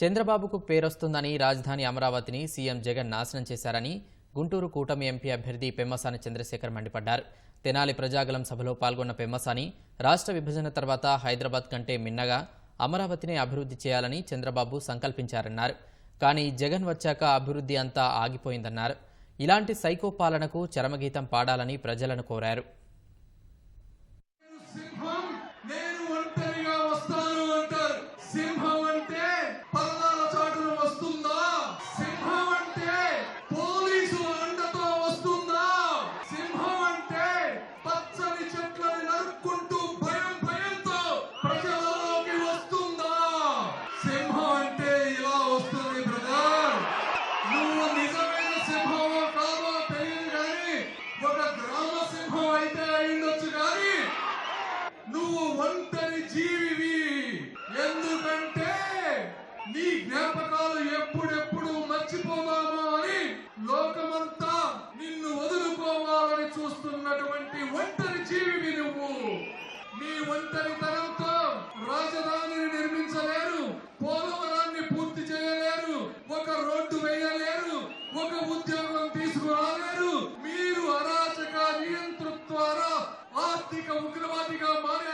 చంద్రబాబుకు పేరొస్తుందని రాజధాని అమరావతిని సీఎం జగన్ నాశనం చేశారని గుంటూరు కూటమి ఎంపీ అభ్యర్థి పెమ్మసాని చంద్రశేఖర్ మండిపడ్డారు. తెనాలి ప్రజాగలం సభలో పాల్గొన్న పెమ్మసాని రాష్ట్ర విభజన తర్వాత హైదరాబాద్ కంటే మిన్నగా అమరావతిని అభివృద్ధి చేయాలని చంద్రబాబు సంకల్పించారన్నారు. కానీ జగన్ వచ్చాక అభివృద్ధి అంతా ఆగిపోయిందన్నారు. ఇలాంటి సైకో పాలనకు చరమగీతం పాడాలని ప్రజలను కోరారు. నీ జ్ఞాపకాలు ఎప్పుడెప్పుడు మర్చిపోదామో అని లోకమంతా నిన్ను వదులుకోవాలని చూస్తున్నటువంటి ఒంటరి జీవివి నువ్వు. నీ ఒంటరితనంతో రాజధానిని నిర్మించలేరు పోలవరాన్ని పూర్తి చేయలేరు ఒక రోడ్డు వేయలేరు ఒక ఉద్యోగం తీసుకురాలేరు. మీరు అరాచక నియంతృత్వారా ఆర్థిక ఉగ్రవాదిగా మారే